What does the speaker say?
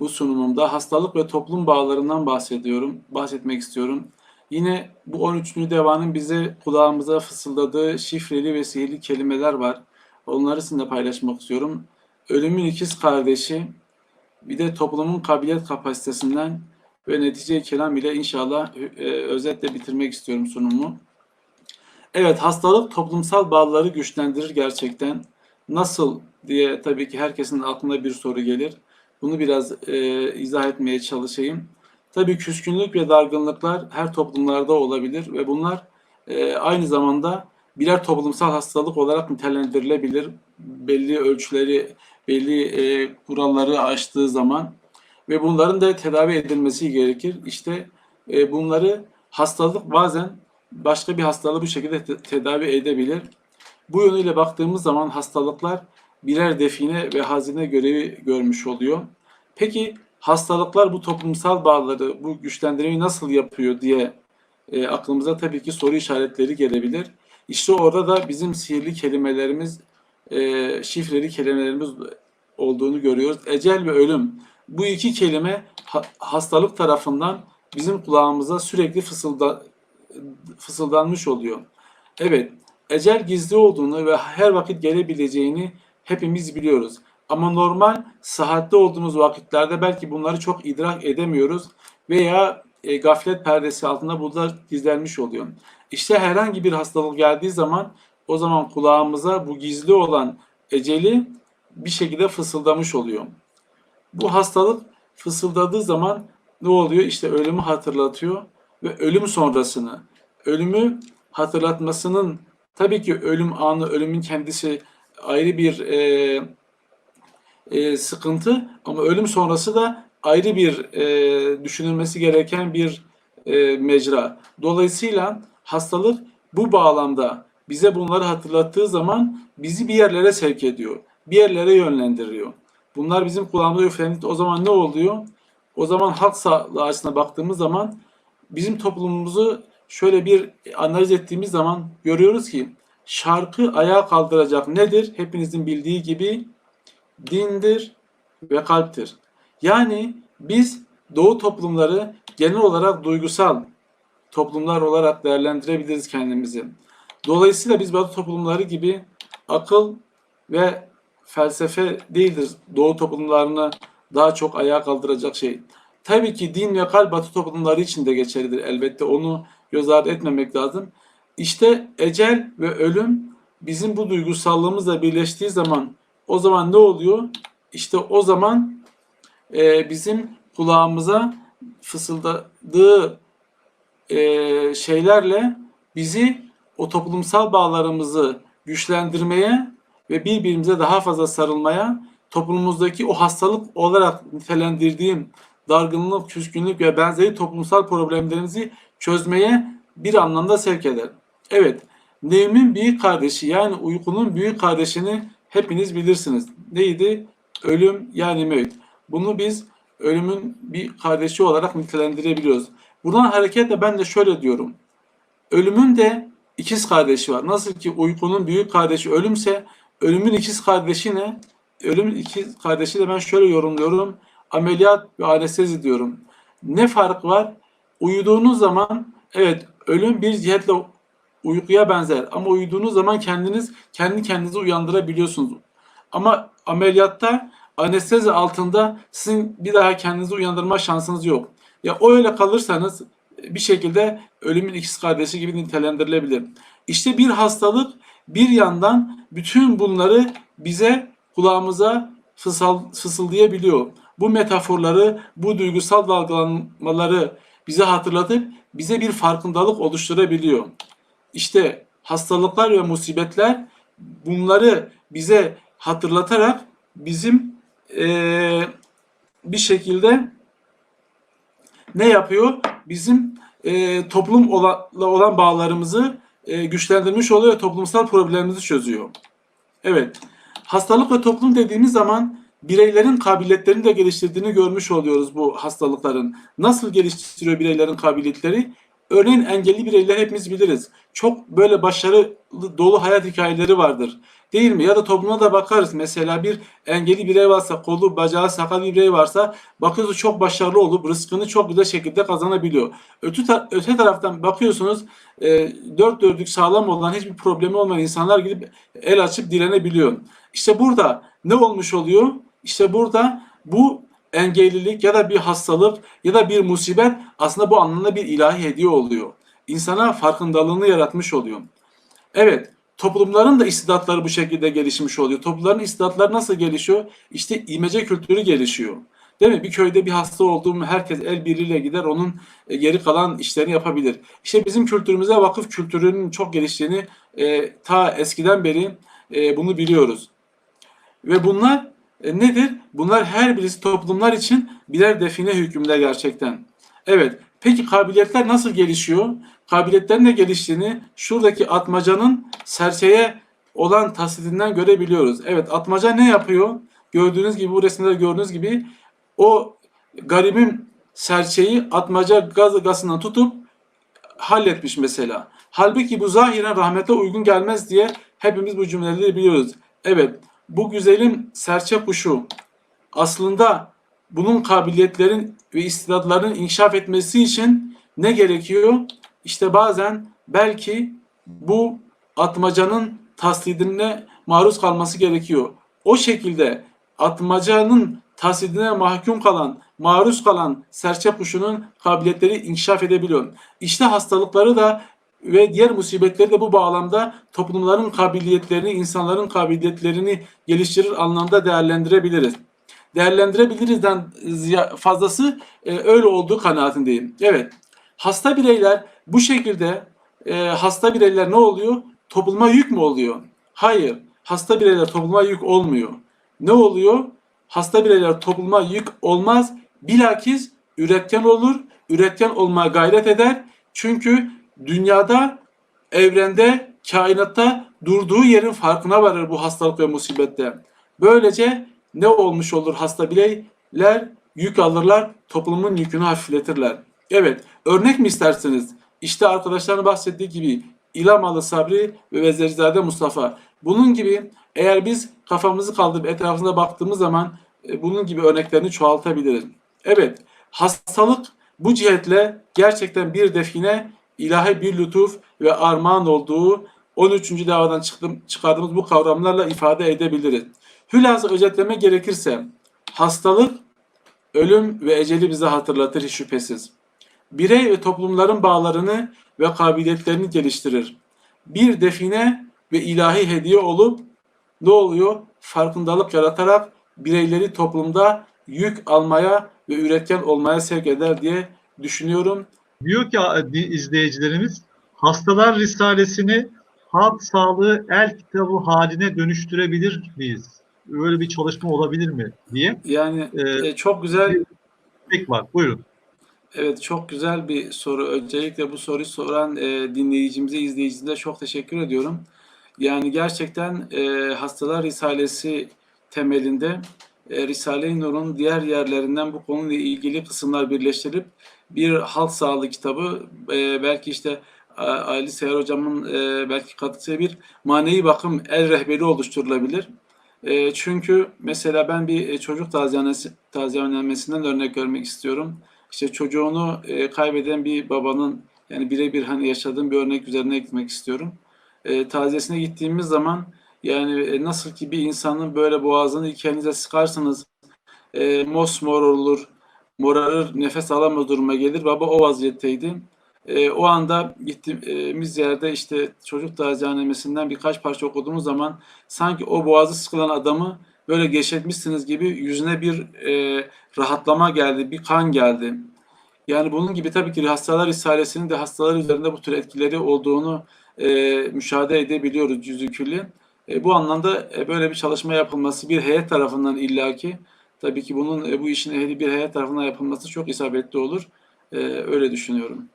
bu sunumumda hastalık ve toplum bağlarından bahsediyorum, bahsetmek istiyorum. Yine bu 13. devanın bize kulağımıza fısıldadığı şifreli ve sihirli kelimeler var. Onları sizinle paylaşmak istiyorum. Ölümün ikiz kardeşi, bir de toplumun kabiliyet kapasitesinden ve netice kelam ile inşallah e, özetle bitirmek istiyorum sunumu. Evet, hastalık toplumsal bağları güçlendirir gerçekten. Nasıl diye tabii ki herkesin aklına bir soru gelir. Bunu biraz e, izah etmeye çalışayım. Tabii küskünlük ve dargınlıklar her toplumlarda olabilir ve bunlar e, aynı zamanda birer toplumsal hastalık olarak nitelendirilebilir. Belli ölçüleri, belli e, kuralları aştığı zaman ve bunların da tedavi edilmesi gerekir. İşte e, bunları hastalık bazen başka bir hastalığı bu şekilde te- tedavi edebilir. Bu yönüyle baktığımız zaman hastalıklar birer define ve hazine görevi görmüş oluyor. Peki hastalıklar bu toplumsal bağları, bu güçlendirmeyi nasıl yapıyor diye e, aklımıza tabii ki soru işaretleri gelebilir. İşte orada da bizim sihirli kelimelerimiz, e, şifreli kelimelerimiz olduğunu görüyoruz. Ecel ve ölüm. Bu iki kelime ha- hastalık tarafından bizim kulağımıza sürekli fısılda, fısıldanmış oluyor. Evet, ecel gizli olduğunu ve her vakit gelebileceğini hepimiz biliyoruz. Ama normal sıhhatli olduğumuz vakitlerde belki bunları çok idrak edemiyoruz veya e, gaflet perdesi altında bunlar gizlenmiş oluyor. İşte herhangi bir hastalık geldiği zaman o zaman kulağımıza bu gizli olan eceli bir şekilde fısıldamış oluyor. Bu hastalık fısıldadığı zaman ne oluyor? İşte ölümü hatırlatıyor ve ölüm sonrasını, ölümü hatırlatmasının tabii ki ölüm anı, ölümün kendisi ayrı bir e, e, sıkıntı ama ölüm sonrası da ayrı bir e, düşünülmesi gereken bir e, mecra. Dolayısıyla hastalık bu bağlamda bize bunları hatırlattığı zaman bizi bir yerlere sevk ediyor. Bir yerlere yönlendiriyor. Bunlar bizim kulağımıza üflendiğinde o zaman ne oluyor? O zaman halk sağlığı açısına baktığımız zaman bizim toplumumuzu şöyle bir analiz ettiğimiz zaman görüyoruz ki şarkı ayağa kaldıracak nedir? Hepinizin bildiği gibi dindir ve kalptir. Yani biz doğu toplumları genel olarak duygusal toplumlar olarak değerlendirebiliriz kendimizi. Dolayısıyla biz batı toplumları gibi akıl ve felsefe değildir doğu toplumlarını daha çok ayağa kaldıracak şey. Tabii ki din ve kalp batı toplumları için de geçerlidir elbette onu göz ardı etmemek lazım. İşte ecel ve ölüm bizim bu duygusallığımızla birleştiği zaman o zaman ne oluyor? İşte o zaman e, bizim kulağımıza fısıldadığı e, şeylerle bizi o toplumsal bağlarımızı güçlendirmeye ve birbirimize daha fazla sarılmaya, toplumumuzdaki o hastalık olarak nitelendirdiğim dargınlık, küskünlük ve benzeri toplumsal problemlerimizi çözmeye bir anlamda sevk eder. Evet, Nevmin büyük kardeşi yani uykunun büyük kardeşini hepiniz bilirsiniz. Neydi? Ölüm yani mevt. Bunu biz ölümün bir kardeşi olarak nitelendirebiliyoruz. Buradan hareketle ben de şöyle diyorum. Ölümün de ikiz kardeşi var. Nasıl ki uykunun büyük kardeşi ölümse ölümün ikiz kardeşi ne? Ölümün ikiz kardeşi de ben şöyle yorumluyorum. Ameliyat ve anestezi diyorum. Ne fark var? Uyuduğunuz zaman evet ölüm bir cihetle uykuya benzer ama uyuduğunuz zaman kendiniz kendi kendinizi uyandırabiliyorsunuz. Ama ameliyatta anestezi altında sizin bir daha kendinizi uyandırma şansınız yok. Ya o öyle kalırsanız bir şekilde ölümün ikiz kardeşi gibi nitelendirilebilir. İşte bir hastalık bir yandan bütün bunları bize kulağımıza fısal, fısıldayabiliyor. Bu metaforları, bu duygusal dalgalanmaları bize hatırlatıp bize bir farkındalık oluşturabiliyor. İşte hastalıklar ve musibetler bunları bize hatırlatarak bizim eee, bir şekilde ne yapıyor? Bizim eee toplumla olan bağlarımızı eee, güçlendirmiş oluyor toplumsal problemimizi çözüyor. Evet. Hastalık ve toplum dediğimiz zaman bireylerin kabiliyetlerini de geliştirdiğini görmüş oluyoruz bu hastalıkların. Nasıl geliştiriyor bireylerin kabiliyetleri? Örneğin engelli bireyler hepimiz biliriz. Çok böyle başarılı dolu hayat hikayeleri vardır. Değil mi? Ya da topluma da bakarız. Mesela bir engelli birey varsa, kolu, bacağı, sakal bir birey varsa bakıyorsunuz çok başarılı olup rızkını çok güzel şekilde kazanabiliyor. Öte, ta- öte taraftan bakıyorsunuz e, dört dörtlük sağlam olan hiçbir problemi olmayan insanlar gidip el açıp direnebiliyor. İşte burada ne olmuş oluyor? İşte burada bu engellilik ya da bir hastalık ya da bir musibet aslında bu anlamda bir ilahi hediye oluyor. İnsana farkındalığını yaratmış oluyor. Evet, toplumların da istidatları bu şekilde gelişmiş oluyor. Toplumların istidatları nasıl gelişiyor? İşte imece kültürü gelişiyor. Değil mi? Bir köyde bir hasta olduğum herkes el birliğiyle gider onun e, geri kalan işlerini yapabilir. İşte bizim kültürümüze vakıf kültürünün çok geliştiğini e, ta eskiden beri e, bunu biliyoruz. Ve bunlar e, nedir? Bunlar her birisi toplumlar için birer define hükmünde gerçekten. Evet. Peki kabiliyetler nasıl gelişiyor? Kabiliyetlerin de geliştiğini şuradaki atmacanın serçeye olan tasdidinden görebiliyoruz. Evet atmaca ne yapıyor? Gördüğünüz gibi bu resimde gördüğünüz gibi o garibin serçeyi atmaca gaz gazından tutup halletmiş mesela. Halbuki bu zahiren rahmete uygun gelmez diye hepimiz bu cümleleri biliyoruz. Evet bu güzelim serçe kuşu aslında bunun kabiliyetlerin ve istidatların inkişaf etmesi için ne gerekiyor? İşte bazen belki bu atmacanın tasdidine maruz kalması gerekiyor. O şekilde atmacanın tasdidine mahkum kalan, maruz kalan serçe kuşunun kabiliyetleri inkişaf edebiliyor. İşte hastalıkları da ve diğer musibetleri de bu bağlamda toplumların kabiliyetlerini, insanların kabiliyetlerini geliştirir anlamda değerlendirebiliriz. Değerlendirebilirizden fazlası e, öyle olduğu kanaatindeyim. Evet, hasta bireyler bu şekilde e, hasta bireyler ne oluyor? Topluma yük mü oluyor? Hayır, hasta bireyler topluma yük olmuyor. Ne oluyor? Hasta bireyler topluma yük olmaz. Bilakis üretken olur, üretken olmaya gayret eder. Çünkü dünyada, evrende, kainatta durduğu yerin farkına varır bu hastalık ve musibette. Böylece ne olmuş olur hasta bireyler? Yük alırlar, toplumun yükünü hafifletirler. Evet, örnek mi istersiniz? İşte arkadaşların bahsettiği gibi İlhamalı Sabri ve Vezirzade Mustafa. Bunun gibi eğer biz kafamızı kaldırıp etrafına baktığımız zaman e, bunun gibi örneklerini çoğaltabiliriz. Evet, hastalık bu cihetle gerçekten bir define ilahi bir lütuf ve armağan olduğu 13. davadan çıktım, çıkardığımız bu kavramlarla ifade edebiliriz. Hülasa özetleme gerekirse hastalık, ölüm ve eceli bize hatırlatır hiç şüphesiz. Birey ve toplumların bağlarını ve kabiliyetlerini geliştirir. Bir define ve ilahi hediye olup ne oluyor? Farkındalık yaratarak bireyleri toplumda yük almaya ve üretken olmaya sevk eder diye düşünüyorum. Diyor ki izleyicilerimiz Hastalar Risalesini halk sağlığı el kitabı haline dönüştürebilir miyiz? Böyle bir çalışma olabilir mi diye. Yani Ee, çok güzel Tek var. Buyurun. Evet çok güzel bir soru. Öncelikle bu soruyu soran e, dinleyicimize, izleyicimize çok teşekkür ediyorum. Yani gerçekten e, Hastalar Risalesi temelinde e, Risale-i Nur'un diğer yerlerinden bu konuyla ilgili kısımlar birleştirip bir halk sağlığı kitabı e, belki işte Ali Seher Hocam'ın e, belki katkısıyla bir manevi bakım el rehberi oluşturulabilir. E, çünkü mesela ben bir e, çocuk taziyenesi, taziyenlenmesinden örnek görmek istiyorum. İşte çocuğunu e, kaybeden bir babanın yani birebir hani yaşadığım bir örnek üzerine gitmek istiyorum. E, taziyesine gittiğimiz zaman yani e, nasıl ki bir insanın böyle boğazını iki elinize sıkarsanız e, mosmor olur, morarır, nefes alamaz duruma gelir. Baba o vaziyetteydi. E, o anda gittiğimiz yerde işte çocuk taziyenemesinden birkaç parça okuduğumuz zaman sanki o boğazı sıkılan adamı böyle geçirmişsiniz gibi yüzüne bir e, rahatlama geldi, bir kan geldi. Yani bunun gibi tabii ki hastalar risalesinin de hastalar üzerinde bu tür etkileri olduğunu e, müşahede edebiliyoruz külli. E, bu anlamda e, böyle bir çalışma yapılması bir heyet tarafından illaki tabii ki bunun e, bu işin ehli bir heyet tarafından yapılması çok isabetli olur. E, öyle düşünüyorum.